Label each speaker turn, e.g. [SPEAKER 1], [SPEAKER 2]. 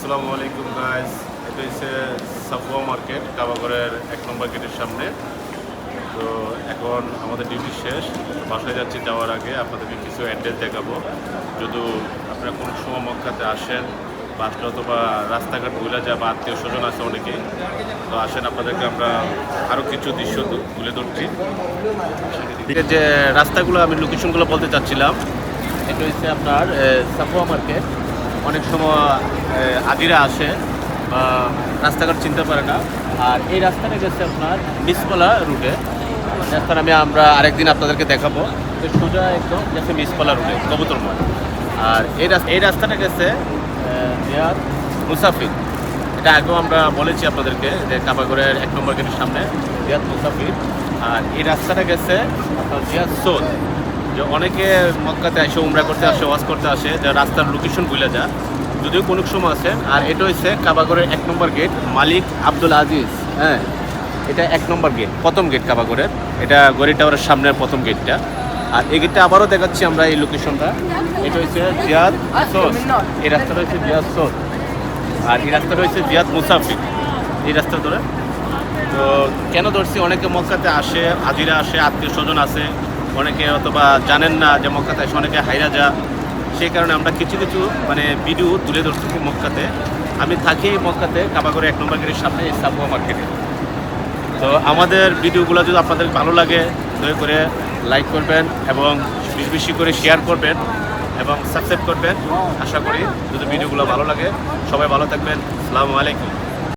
[SPEAKER 1] আসসালামু আলাইকুম গাইস এটা হচ্ছে সাফুয়া মার্কেট, কাবাগরের এক নম্বর গেটের সামনে। তো এখন আমাদের ডিউটি শেষ। বাসায় যাচ্ছি যাওয়ার আগে আপনাদেরকে কিছু অ্যাড্রেস দেখাবো। যদি আপনারা কোনো সময় মক্কাতে আসেন, বা আসলে অথবা রাস্তাঘাট ভুলে যায়, বা আত্মীয় স্বজন আছে অনেকেই। তো আসেন, আপনাদেরকে আমরা আরও কিছু দৃশ্য তুলে ধরছি। যে রাস্তাগুলো, আমি লোকেশনগুলো বলতে চাচ্ছিলাম, এটা হচ্ছে আপনার সাফুয়া মার্কেট। অনেক সময় আদিরা আসে বা রাস্তাঘাট চিনতে পারে না। আর এই রাস্তাটা গেছে আপনার মিসপালা রুটে রাস্তাটা আমি, আমরা আরেকদিন আপনাদেরকে দেখাবো। তো সোজা একদম গেছে মিসপালা রুটে কবুতরময় আর এই রাস্তা এই রাস্তাটা গেছে জিয়ার মুসাফির। এটা আগেও আমরা বলেছি আপনাদেরকে যে কাবাগরের এক নম্বর গেটের সামনে জিয়াদ মুসাফির। আর এই রাস্তাটা গেছে জিয়াদ সোদ যে অনেকে মক্কাতে আসে উমরা করতে আসে, ওয়াজ করতে আসে, যে রাস্তার লোকেশন ভুলে যা যদিও কোনো সময় আছেন আর এটা হচ্ছে কাবাগরের এক নম্বর গেট মালিক আব্দুল আজিজ। হ্যাঁ এটা এক নম্বর গেট প্রথম গেট কাবাগরের। এটা গড়ি টাওয়ারের সামনের প্রথম গেটটা আর এই গেটটা আবারও দেখাচ্ছি আমরা এই লোকেশনটা এটা হচ্ছে জিয়াদ সোদ এই রাস্তাটা হচ্ছে জিয়াদ সোদ আর এই রাস্তাটা হচ্ছে জিয়াদ মুসাফির। এই রাস্তা ধরে। তো কেন ধরছি? অনেকে মক্কাতে আসে, হাজিরা আসে আত্মীয় স্বজন আছে। অনেকে অথবা জানেন না যে মক্কাতে অনেকে হাইরা যা। সেই কারণে আমরা কিছু কিছু মানে ভিডিও তুলে ধরছি মক্কাতে। আমি থাকি মক্কাতে কাবাগরে এক নম্বর গেটের সামনে, এই মার্কেটে তো আমাদের ভিডিওগুলো যদি আপনাদের ভালো লাগে, দয়া করে লাইক করবেন এবং বেশি বেশি করে শেয়ার করবেন এবং সাবস্ক্রাইব করবেন। আশা করি যদি ভিডিওগুলো ভালো লাগে, সবাই ভালো থাকবেন। আসসালামু আলাইকুম।